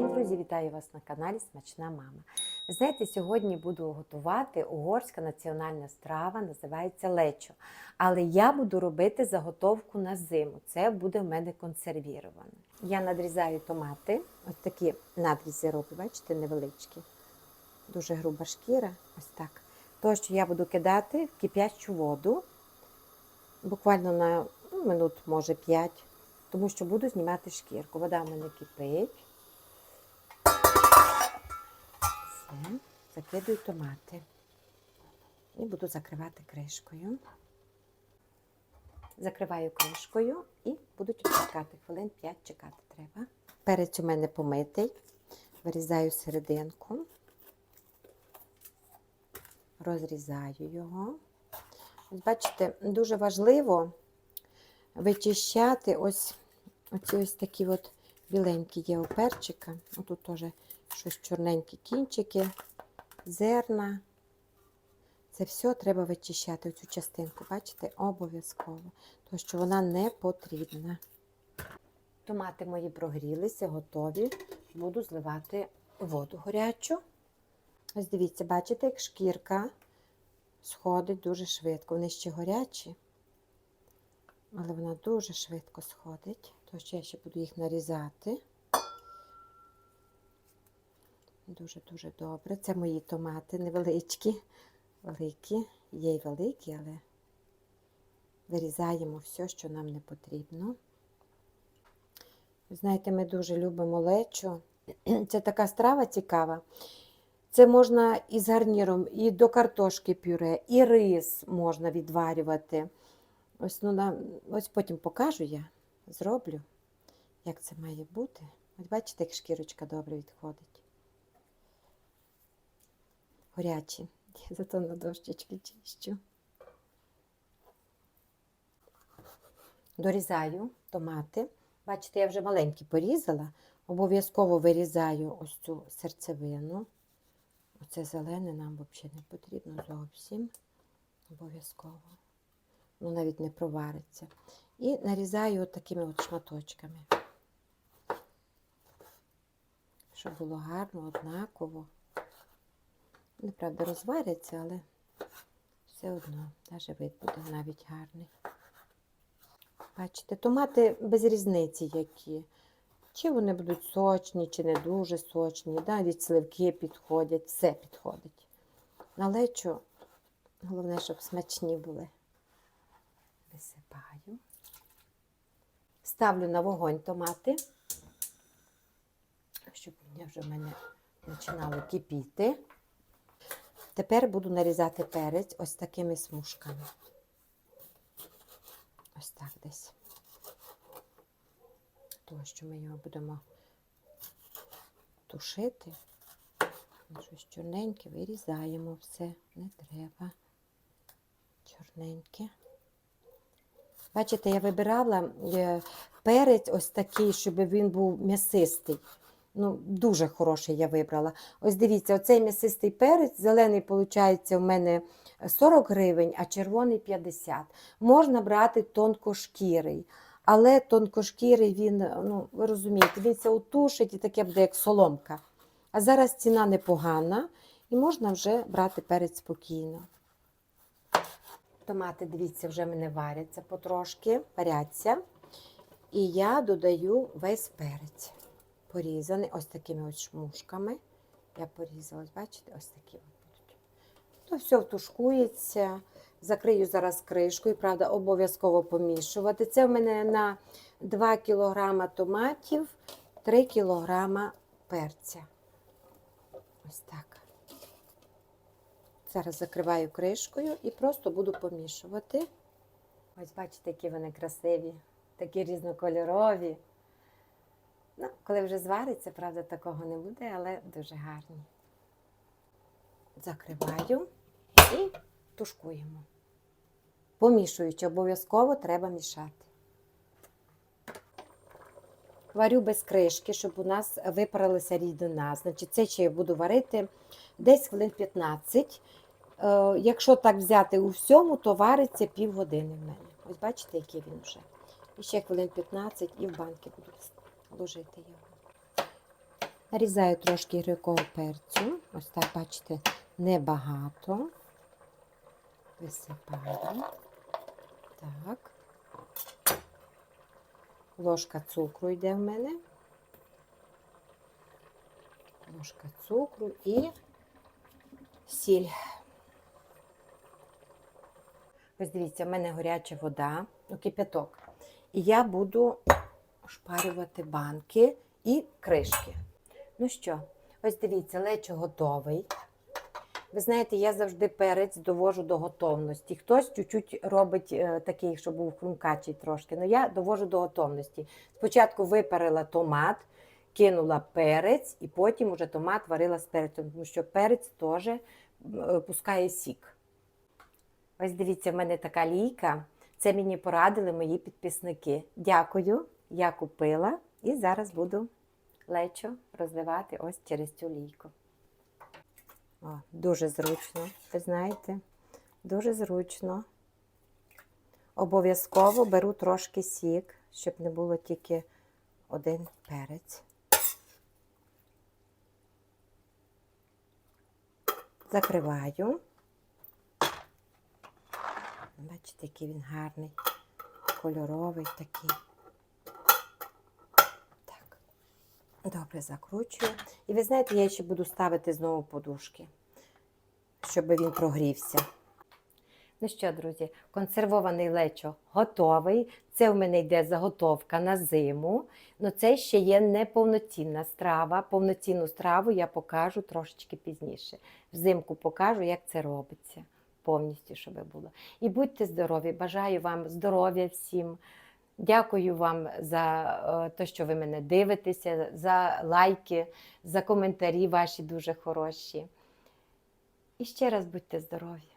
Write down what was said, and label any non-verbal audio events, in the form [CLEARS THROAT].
день, друзі! Вітаю вас на каналі Смачна Мама. Ви знаєте, сьогодні буду готувати угорська національна страва, називається лечо. Але я буду робити заготовку на зиму. Це буде в мене консервіровано. Я надрізаю томати, ось такі надрізи роблю, бачите, невеличкі. Дуже груба шкіра, ось так. То, що я буду кидати в кип'ячу воду, буквально на ну, минут, може 5, тому що буду знімати шкірку. Вода в мене кипить. Все, закидую томати. І буду закривати кришкою. Закриваю кришкою і буду чекати. Хвилин 5 чекати треба. Перець у мене помитий. Вирізаю серединку, розрізаю його. Бачите, дуже важливо вичищати ось оці ось такі от біленькі є у перчика. Отут теж щось чорненькі кінчики, зерна. Це все треба вичищати, оцю частинку, бачите, обов'язково, тому що вона не потрібна. Томати мої прогрілися, готові. Буду зливати воду гарячу. Ось дивіться, бачите, як шкірка сходить дуже швидко. Вони ще гарячі, але вона дуже швидко сходить, тож я ще буду їх нарізати. Дуже-дуже добре. Це мої томати невеличкі, великі, є й великі, але вирізаємо все, що нам не потрібно. Знаєте, ми дуже любимо лечо. [CLEARS THROAT] Це така страва цікава. Це можна і з гарніром, і до картошки пюре, і рис можна відварювати. Ось, ну, ось потім покажу я, зроблю, як це має бути. Ось бачите, як шкірочка добре відходить. Горячі. Я зато на дощечки чищу. Дорізаю томати. Бачите, я вже маленькі порізала. Обов'язково вирізаю ось цю серцевину. Оце зелене нам взагалі не потрібно зовсім. Обов'язково. Ну, навіть не провариться. І нарізаю от такими от шматочками. Щоб було гарно, однаково. Неправда, розваряться, але все одно, навіть вид буде навіть гарний. Бачите, томати без різниці які. Чи вони будуть сочні, чи не дуже сочні. Навіть сливки підходять, все підходить. На лечо, головне, щоб смачні були. Висипаю. Ставлю на вогонь томати, щоб вони вже в мене починали кипіти. Тепер буду нарізати перець ось такими смужками. Ось так десь. Тому що ми його будемо тушити. Щось чорненьке вирізаємо все, не треба. Чорненьке. Бачите, я вибирала е, перець ось такий, щоб він був м'ясистий. Ну, Дуже хороший я вибрала. Ось дивіться, оцей м'ясистий перець, зелений, виходить, у мене 40 гривень, а червоний 50. Можна брати тонкошкірий. Але тонкошкірий він, ну, ви розумієте, він це утушить і таке буде, як соломка. А зараз ціна непогана і можна вже брати перець спокійно. Томати, дивіться, вже мене варяться потрошки, варяться. І я додаю весь перець. Порізаний ось такими ось шмушками. Я порізала, ось бачите, ось такі будуть. То все втушкується. Закрию зараз кришкою, правда, обов'язково помішувати. Це в мене на 2 кг томатів, 3 кг перця. Ось так. Зараз закриваю кришкою і просто буду помішувати. Ось бачите, які вони красиві, такі різнокольорові. Ну, Коли вже звариться, правда, такого не буде, але дуже гарні. Закриваю і тушкуємо. Помішуючи, обов'язково треба мішати. Варю без кришки, щоб у нас випарилася рідина. Значить, це ще я буду варити десь хвилин 15. Е, якщо так взяти у всьому, то вариться півгодини в мене. Ось бачите, який він вже. І ще хвилин 15 і в банки буду ложити його. Нарізаю трошки гіркого перцю. Ось так, бачите, небагато. Висипаю. Так. Ложка цукру йде в мене. Ложка цукру і сіль. Ось дивіться, в мене гаряча вода, ну, кипяток. І я буду шпарювати банки і кришки. Ну що, ось дивіться, лечо готовий. Ви знаєте, я завжди перець довожу до готовності. Хтось чуть-чуть робить е, такий, щоб був хрумкачий трошки. Ну я довожу до готовності. Спочатку випарила томат, кинула перець, і потім уже томат варила з перцем, тому що перець теж е, пускає сік. Ось дивіться, в мене така лійка. Це мені порадили мої підписники. Дякую, я купила і зараз буду лечо розливати ось через цю лійку. О, дуже зручно, ви знаєте, дуже зручно. Обов'язково беру трошки сік, щоб не було тільки один перець. Закриваю. Бачите, який він гарний, кольоровий такий. Так. Добре закручую. І ви знаєте, я ще буду ставити знову подушки, щоб він прогрівся. Ну що, друзі, консервований лечо готовий. Це в мене йде заготовка на зиму. Ну це ще є неповноцінна страва. Повноцінну страву я покажу трошечки пізніше. Взимку покажу, як це робиться. Повністю, щоб було. І будьте здорові! Бажаю вам здоров'я всім. Дякую вам за е, те, що ви мене дивитеся, за лайки, за коментарі ваші дуже хороші. І ще раз будьте здорові!